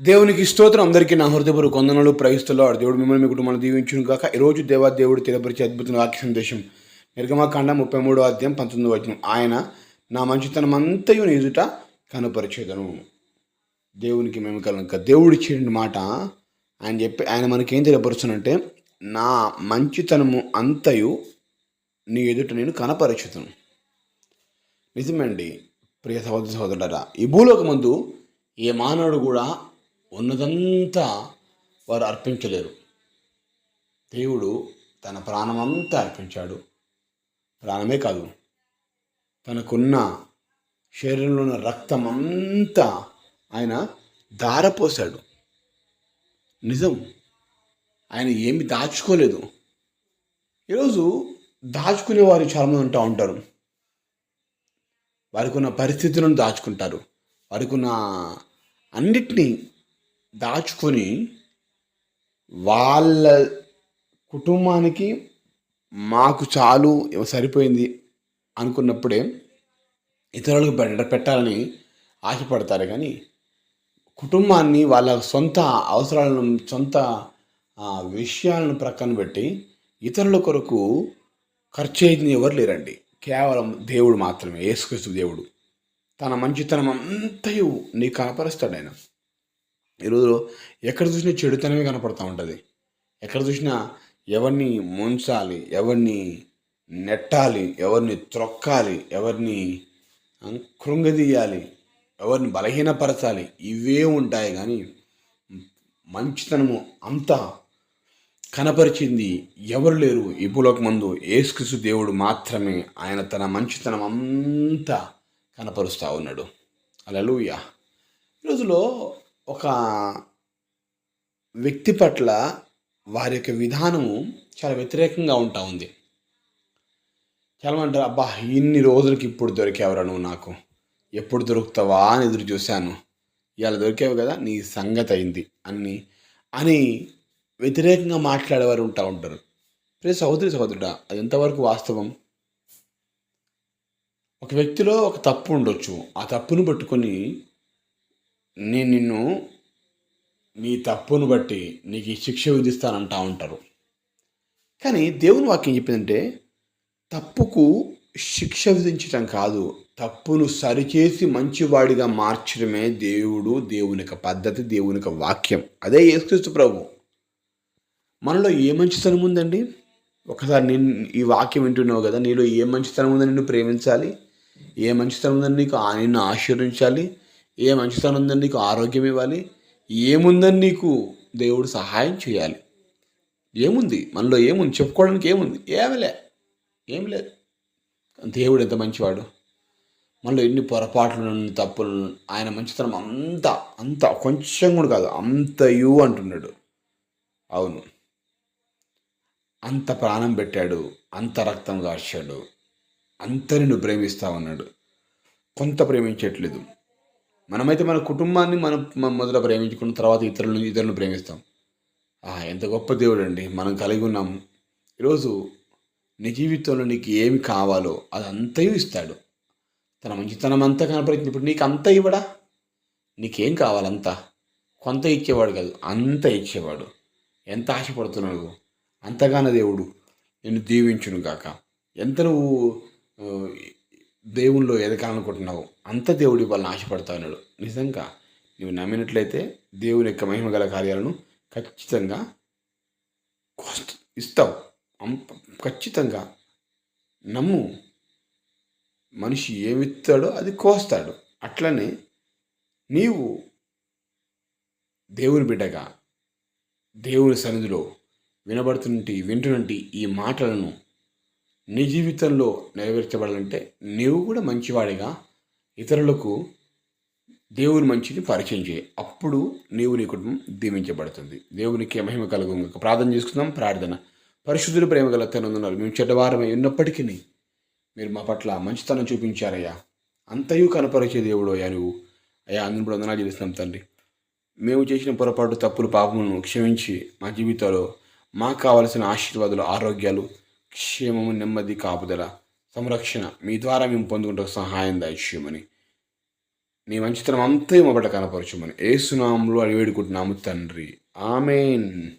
దేవునికి స్తోత్రం. అందరికీ నా హృదయపూర్వక కొందనలు ప్రయిస్తుల్లో దేవుడు మిమ్మల్ని మీ కుటుంబాన్ని దీవించును కాక ఈరోజు దేవా దేవుడు తెలియపరిచే అద్భుతమైన వాక్య సందేశం. నిర్గమాకాండ ముప్పై మూడో అధ్యాయం పంతొమ్మిదో వచనం. ఆయన నా మంచితనం అంతయు నీ ఎదుట కనుపరిచేదను. దేవునికి మేము కనుక దేవుడు ఇచ్చిన మాట ఆయన చెప్పి ఆయన మనకేం తెలియపరుచునంటే నా మంచితనము అంతయు నీ ఎదుట నేను కనపరచుతాను నిజమండి ప్రియ సహోదర సహోదరులరా ఈ భూలోకమందు ఏ మానవుడు కూడా ఉన్నదంతా వారు అర్పించలేరు. దేవుడు తన ప్రాణమంతా అర్పించాడు. ప్రాణమే కాదు తనకున్న శరీరంలో ఉన్న రక్తం అంతా ఆయన దారపోశాడు నిజం ఆయన ఏమి దాచుకోలేదు. ఈరోజు దాచుకునే వారు చాలామంది ఉంటా ఉంటారు. వారికి ఉన్న పరిస్థితులను దాచుకుంటారు. వారికి ఉన్న అన్నిటినీ దాచుకొని వాళ్ళ కుటుంబానికి మాకు చాలు సరిపోయింది అనుకున్నప్పుడే ఇతరులకు పెట్టాలని ఆశపడతారు కానీ కుటుంబాన్ని వాళ్ళ సొంత అవసరాలను సొంత విషయాలను ప్రక్కన పెట్టి ఇతరుల కొరకు ఖర్చు అయింది ఎవరు లేరండి. కేవలం దేవుడు మాత్రమే యేసుక్రీస్తు దేవుడు. తన మంచితనం అంతయు నీ కనపరుస్తాడు ఆయన. ఈరోజు ఎక్కడ చూసినా చెడుతనమే కనపడుతూ ఉంటుంది. ఎక్కడ చూసినా ఎవరిని ముంచాలి ఎవరిని నెట్టాలి ఎవరిని త్రొక్కాలి ఎవరిని కృంగదీయాలి ఎవరిని బలహీనపరచాలి ఇవే ఉంటాయి కానీ మంచితనము అంతా కనపరిచింది ఎవరు లేరు ఈ భూలోక మందు దేవుడు మాత్రమే ఆయన తన మంచితనం అంతా కనపరుస్తూ ఉన్నాడు. అలలుయ ఈ రోజులో ఒక వ్యక్తి పట్ల వారి యొక్క విధానము చాలా వ్యతిరేకంగా ఉంటా ఉంది. చాలా అంటారు అబ్బా ఇన్ని రోజులకి ఇప్పుడు దొరికేవరా నువ్వు నాకు. ఎప్పుడు దొరుకుతావా అని ఎదురు చూశాను. ఇవాళ దొరికేవు కదా నీ సంగతి అయింది అన్ని అని వ్యతిరేకంగా మాట్లాడేవారు ఉంటా ఉంటారు. ప్రే సహోదరి సహోదరుడా అది ఎంతవరకు వాస్తవం? ఒక వ్యక్తిలో ఒక తప్పు ఉండొచ్చు. ఆ తప్పును పట్టుకొని నేను నిన్ను నీ తప్పును బట్టి నీకు ఈ శిక్ష విధిస్తానంటా ఉంటారు. కానీ దేవుని వాక్యం చెప్పిందంటే తప్పుకు శిక్ష విధించటం కాదు తప్పును సరిచేసి మంచివాడిగా మార్చడమే దేవుడు దేవుని యొక్క పద్ధతి దేవుని యొక్క వాక్యం. అదే యేసుక్రీస్తు ప్రభు. మనలో ఏ మంచితనం ఉందండి? ఒకసారి నేను ఈ వాక్యం వింటున్నావు కదా నీలో ఏ మంచితనం ఉందని నిన్ను ప్రేమించాలి? ఏ మంచితనం ఉందని నీకు ఆ- నిన్ను ఆశీర్వించాలి ఏ మంచితనం ఉందని నీకు ఆరోగ్యం ఇవ్వాలి ఏముందని నీకు దేవుడు సహాయం చేయాలి. ఏముంది? మనలో ఏముంది? చెప్పుకోవడానికి ఏముంది? ఏమీ లే ఏం లేదు. దేవుడు ఎంత మంచివాడు? మనలో ఎన్ని పొరపాట్లు తప్పులు ఆయన మంచితనం అంత అంత కొంచెం కూడా కాదు అంతయు అంటున్నాడు. అవును. అంత ప్రాణం పెట్టాడు అంత రక్తం కాచాడు అంత నిన్ను ప్రేమిస్తా ఉన్నాడు. కొంత ప్రేమించట్లేదు. మనమైతే మన కుటుంబాన్ని మనం మొదట ప్రేమించుకున్న తర్వాత ఇతరులను ఇతరులను ప్రేమిస్తాం. ఎంత గొప్ప దేవుడు అండి మనం కలిగి ఉన్నాం. ఈరోజు నీ జీవితంలో నీకు ఏమి కావాలో అది అంతయు ఇస్తాడు. తన మంచితనం అంతా కనపడుతుంది ఇప్పుడు నీకు అంత ఇవ్వడా? నీకేం కావాలంతా కొంత ఇచ్చేవాడు కాదు. అంత ఇచ్చేవాడు. ఎంత ఆశపడుతున్నావు? అంతగాన దేవుడు నిన్ను దీవించును కాక ఎంత నువ్వు దేవుళ్ళు ఎదగాలనుకుంటున్నావు అంత దేవుడి వాళ్ళని ఆశపడతా ఉన్నాడు నిజంగా నువ్వు నమ్మినట్లయితే దేవుని యొక్క మహిమ గల కార్యాలను ఖచ్చితంగా ఇస్తావు. ఖచ్చితంగా నమ్ము. మనిషి ఏమిస్తాడో అది కోస్తాడు. అట్లనే నీవు దేవుని బిడ్డగా దేవుని సన్నిధిలో వినబడుతుంటి వింటున్నటి ఈ మాటలను నీ జీవితంలో నెరవేర్చబడాలంటే నీవు కూడా మంచివాడిగా ఇతరులకు దేవుని మంచిని పరిచయం చేయి. అప్పుడు నీవు నీ కుటుంబం దీవించబడుతుంది. దేవునికి మహిమ కలుగు ప్రార్థన చేసుకుందాం. ప్రార్థన. పరిశుద్ధులు ప్రేమ గల తనున్నారు మేము చెడ్డవారమై ఉన్నప్పటికీ మీరు మా పట్ల మంచితనం చూపించారయ్యా. అంతయు కనపరిచే దేవుడు అయ్యా నువ్వు. అయ్యా అందరూ కూడా వందనాలు చేస్తున్నాం తండ్రి. మేము చేసిన పొరపాటు తప్పులు పాపములను క్షమించి మా జీవితంలో మాకు కావలసిన ఆశీర్వాదాలు ఆరోగ్యాలు క్షేమము నెమ్మది కాపుదల సంరక్షణ మీ ద్వారా మేము పొందుకుంటూ సహాయం దయచేయమని నీ మంచితనం అంతా మా కనపరచమని కనపరచుమని. ఏసునామంలో అడివేడుకుంటున్నాము తండ్రి. ఆమెన్.